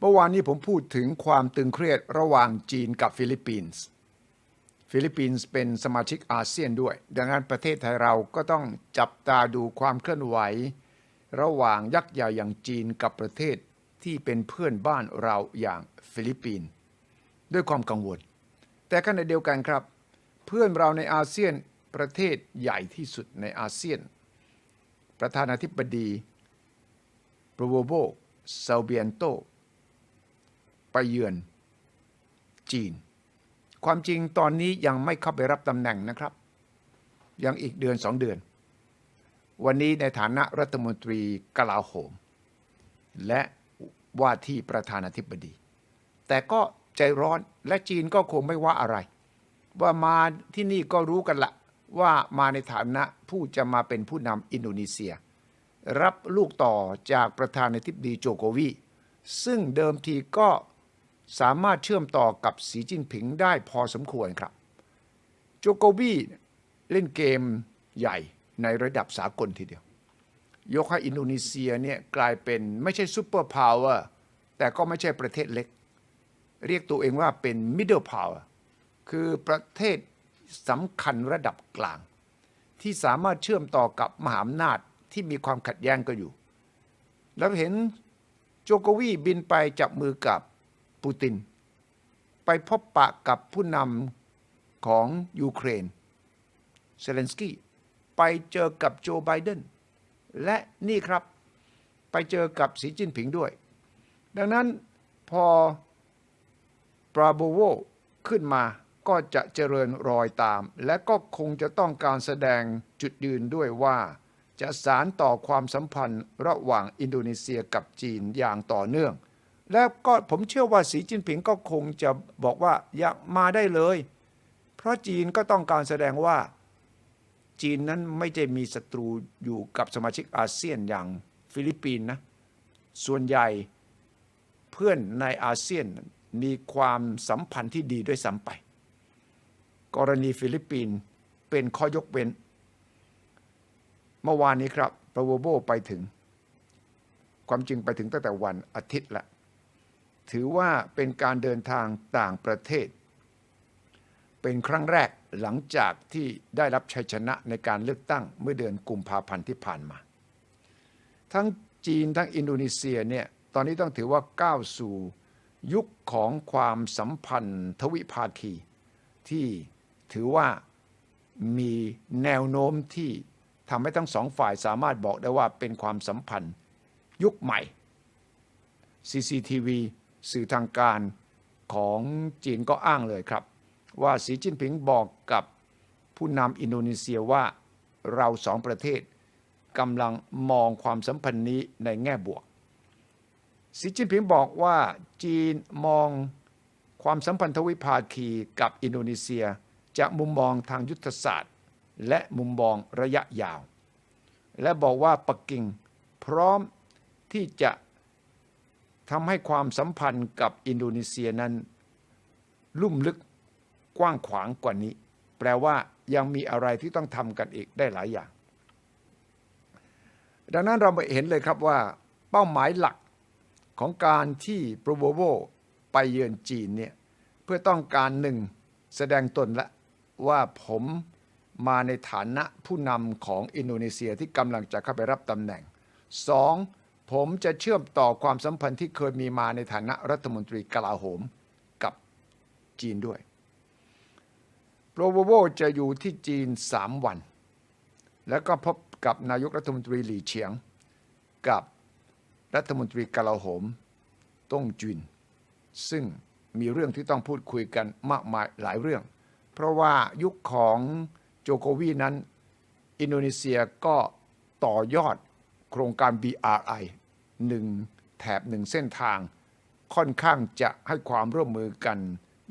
เมื่อวานนี้ผมพูดถึงความตึงเครียดระหว่างจีนกับฟิลิปปินส์ ฟิลิปปินส์เป็นสมาชิกอาเซียนด้วย ดังนั้นประเทศไทยเราก็ต้องจับตาดูความเคลื่อนไหว ระหว่างยักษ์ใหญ่อย่างจีนกับประเทศที่เป็นเพื่อนบ้านเราอย่างฟิลิปปินส์ด้วยความกังวล แต่ขณะเดียวกันครับ เพื่อนเราในอาเซียนประเทศใหญ่ที่สุดในอาเซียน ประธานาธิบดีโปรโวโบซาเบียนโต ไปเยือนจีน ความจริงตอนนี้ยังไม่เข้าไปรับตำแหน่งนะครับ ยังอีกเดือนสองเดือน วันนี้ในฐานะรัฐมนตรีกลาโหม และว่าที่ประธานาธิบดี แต่ก็ใจร้อนและจีนก็คงไม่ว่าอะไร ว่ามาที่นี่ก็รู้กันละว่ามาในฐานะผู้จะมาเป็นผู้นำอินโดนีเซีย รับลูกต่อจากประธานาธิบดีโจโกวี ซึ่งเดิมทีก็ สามารถเชื่อมต่อกับสีจิ้นผิงได้พอสมควรครับ โจโกวีเล่นเกมใหญ่ในระดับสากลทีเดียวยกให้อินโดนีเซียเนี่ยกลายเป็นไม่ใช่ซูเปอร์พาวเวอร์แต่ก็ไม่ใช่ประเทศเล็ก เรียกตัวเองว่าเป็นมิดเดิลพาวเวอร์คือประเทศสำคัญระดับกลาง ที่สามารถเชื่อมต่อกับมหาอำนาจที่มีความขัดแย้งกันอยู่ แล้วเห็นโจโกวีบินไปจับมือกับ ปูติน ไปพบปะกับผู้นำของยูเครนเซเลนสกี้ไปเจอกับโจไบเดนและนี่ครับไปเจอกับสีจิ้นผิงด้วย ดังนั้นพอปราโบโวขึ้นมาก็จะเจริญรอยตาม และก็คงจะต้องการแสดงจุดยืนด้วยว่า จะสารต่อความสัมพันธ์ระหว่างอินโดนีเซียกับจีนอย่างต่อเนื่อง และก็ผมเชื่อว่าสีจิ้นผิงก็คงจะบอกว่าอยากมาได้เลย เพราะจีนก็ต้องการแสดงว่า จีนนั้นไม่ได้มีศัตรูอยู่กับสมาชิกอาเซียนอย่างฟิลิปปินส์นะ ส่วนใหญ่เพื่อนในอาเซียนมีความสัมพันธ์ที่ดีด้วยซ้ำไป กรณีฟิลิปปินส์เป็นข้อยกเว้น เมื่อวานนี้ครับปรโวโบไปถึง ความจริงไปถึงตั้งแต่วันอาทิตย์ละ ถือว่าเป็นการเดินทางต่างประเทศ เป็นครั้งแรกหลังจากที่ได้รับชัยชนะในการเลือกตั้งเมื่อเดือนกุมภาพันธ์ที่ผ่านมา ทั้งจีนทั้งอินโดนีเซียเนี่ยตอนนี้ต้องถือว่าก้าวสู่ยุคของความสัมพันธ์ทวิภาคี ที่ถือว่ามีแนวโน้มที่ทำให้ทั้งสองฝ่ายสามารถบอกได้ว่าเป็นความสัมพันธ์ยุคใหม่ CCTV สื่อทางการของจีนก็อ้างเลยครับ ว่าสีจิ้นผิงบอกกับผู้นำอินโดนีเซียว่าเราสองประเทศกำลังมองความสัมพันธ์นี้ในแง่บวกสีจิ้นผิงบอกว่าจีนมองความสัมพันธวิภาคีกับอินโดนีเซียจากมุมมองทางยุทธศาสตร์ และมุมมองระยะยาว และบอกว่าปักกิ่งพร้อมที่จะ ทำให้ความสัมพันธ์กับอินโดนีเซียนั้น ลุ่มลึกกว้างขวางกว่านี้ แปลว่ายังมีอะไรที่ต้องทำกันอีกได้หลายอย่าง ดังนั้นเราเห็นเลยครับว่าเป้าหมายหลักของการที่โปรโวโวไปเยือนจีนเนี่ยเพื่อต้องการหนึ่งแสดงตนละว่าผมมาในฐานะผู้นำของอินโดนีเซียที่กำลังจะเข้าไปรับตำแหน่งสอง ผมจะเชื่อมต่อความสัมพันธ์ที่เคยมีมาในฐานะรัฐมนตรีกลาโหมกับจีนด้วยโปรโวโวจะอยู่ที่จีน 3 วัน แล้วก็พบกับนายกรัฐมนตรีหลี่เฉียง กับรัฐมนตรีกลาโหมต้งจุนซึ่งมีเรื่องที่ต้องพูดคุยกันมากมายหลายเรื่อง เพราะว่ายุคของโจโกวีนั้น อินโดนีเซียก็ต่อยอด โครงการ BRI หนึ่งแถบหนึ่งเส้นทาง ค่อนข้างจะให้ความร่วมมือกัน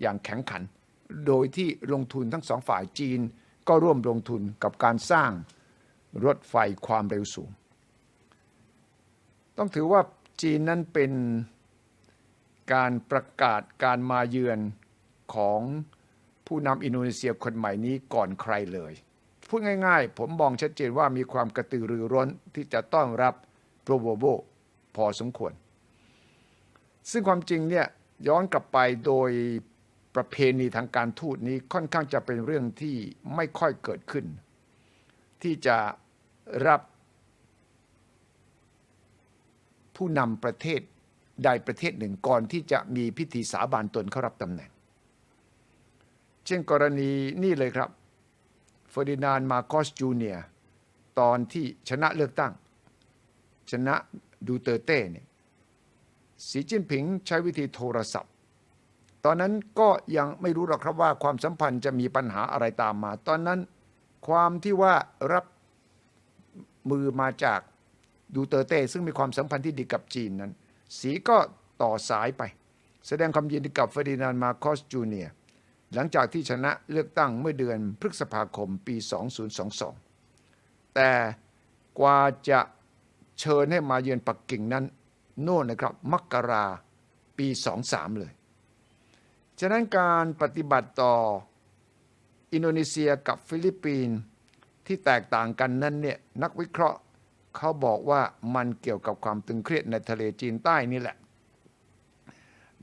อย่างแข็งขัน โดยที่ลงทุนทั้งสองฝ่ายจีนก็ร่วมลงทุนกับการสร้างรถไฟความเร็วสูง ต้องถือว่าจีนนั้นเป็นการประกาศการมาเยือนของผู้นำอินโดนีเซียคนใหม่นี้ก่อนใครเลย พูดง่ายๆ ผมมองชัดเจนว่ามีความกระตือรือร้นที่จะต้อนรับโปรโวโบพอสมควร ซึ่งความจริงเนี่ยย้อนกลับไปโดยประเพณีทางการทูตนี้ค่อนข้างจะเป็นเรื่องที่ไม่ค่อยเกิดขึ้น ที่จะรับผู้นำประเทศใดประเทศหนึ่งก่อนที่จะมีพิธีสาบานตนเข้ารับตำแหน่ง เช่นกรณีนี่เลยครับ ฟอร์ดินานด์มาโกสจูเนียตอนที่ชนะเลือกตั้ง ชนะดูเตอร์เต้เนี่ยสีจิ้นผิงใช้วิธีโทรศัพท์ ตอนนั้นก็ยังไม่รู้หรอกครับว่าความสัมพันธ์จะมีปัญหาอะไรตามมา ตอนนั้นความที่ว่ารับมือมาจากดูเตอร์เต้ซึ่งมีความสัมพันธ์ที่ดีกับจีนนั้น สีก็ต่อสายไป แสดงความยินดีกับเฟอร์ดินานด์มาโคสจูเนียร์ หลังจากที่ชนะเลือกตั้งเมื่อเดือนพฤษภาคมปี 2022 แต่กว่าจะเชิญให้มาเยือนปักกิ่งนั้นโน่นนะครับมกราปี 23 เลย ฉะนั้นการปฏิบัติต่ออินโดนีเซียกับฟิลิปปินส์ที่แตกต่างกันนั้นเนี่ยนักวิเคราะห์เขาบอกว่ามันเกี่ยวกับความตึงเครียดในทะเลจีนใต้นี่แหละ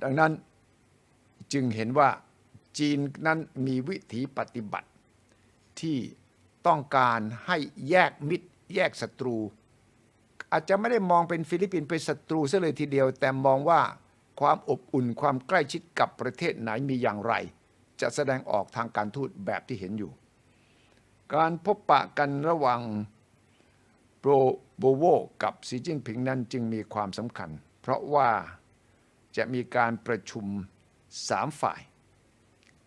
ดังนั้นจึงเห็นว่า จีนนั้นมีวิถีปฏิบัติ ที่ต้องการให้แยกมิตร แยกศัตรู อาจจะไม่ได้มองเป็นฟิลิปปินส์เป็นศัตรูซะเลยทีเดียว แต่มองว่าความอบอุ่นความใกล้ชิดกับประเทศไหนมีอย่างไร จะแสดงออกทางการทูตแบบที่เห็นอยู่ การพบปะกันระหว่างโปรโบโวกับสีจิ้นผิงนั้นจึงมีความสำคัญ เพราะว่าจะมีการประชุมสามฝ่าย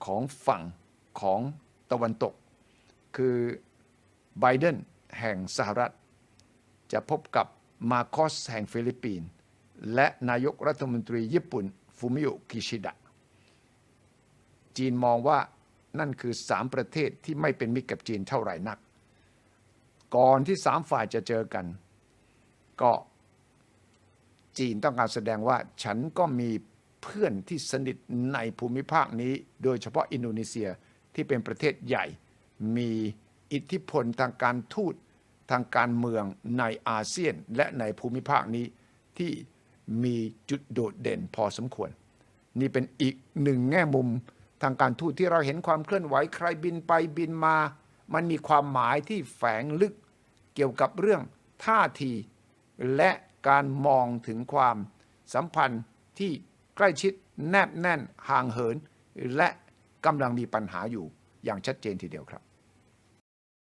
ของฝั่งของตะวันตก คือไบเดนแห่งสหรัฐ จะพบกับมาโคสแห่งฟิลิปปินส์และนายกรัฐมนตรีญี่ปุ่นฟูมิโอกิชิดะ จีนมองว่านั่นคือสามประเทศที่ไม่เป็นมิตรกับจีนเท่าไหร่นัก ก่อนที่สามฝ่ายจะเจอกัน ก็จีนต้องการแสดงว่าฉันก็มี เพื่อนที่สนิทในภูมิภาคนี้ โดยเฉพาะอินโดนีเซียที่เป็นประเทศใหญ่ มีอิทธิพลทางการทูตทางการเมืองในอาเซียนและในภูมิภาคนี้ที่มีจุดโดดเด่นพอสมควร นี่เป็นอีกหนึ่งแง่มุมทางการทูตที่เราเห็นความเคลื่อนไหวใครบินไปบินมา มันมีความหมายที่แฝงลึกเกี่ยวกับเรื่องท่าที และการมองถึงความสัมพันธ์ที่ ใกล้ชิดแนบแน่นห่างเหิน และกำลังมีปัญหาอยู่อย่างชัดเจนทีเดียวครับ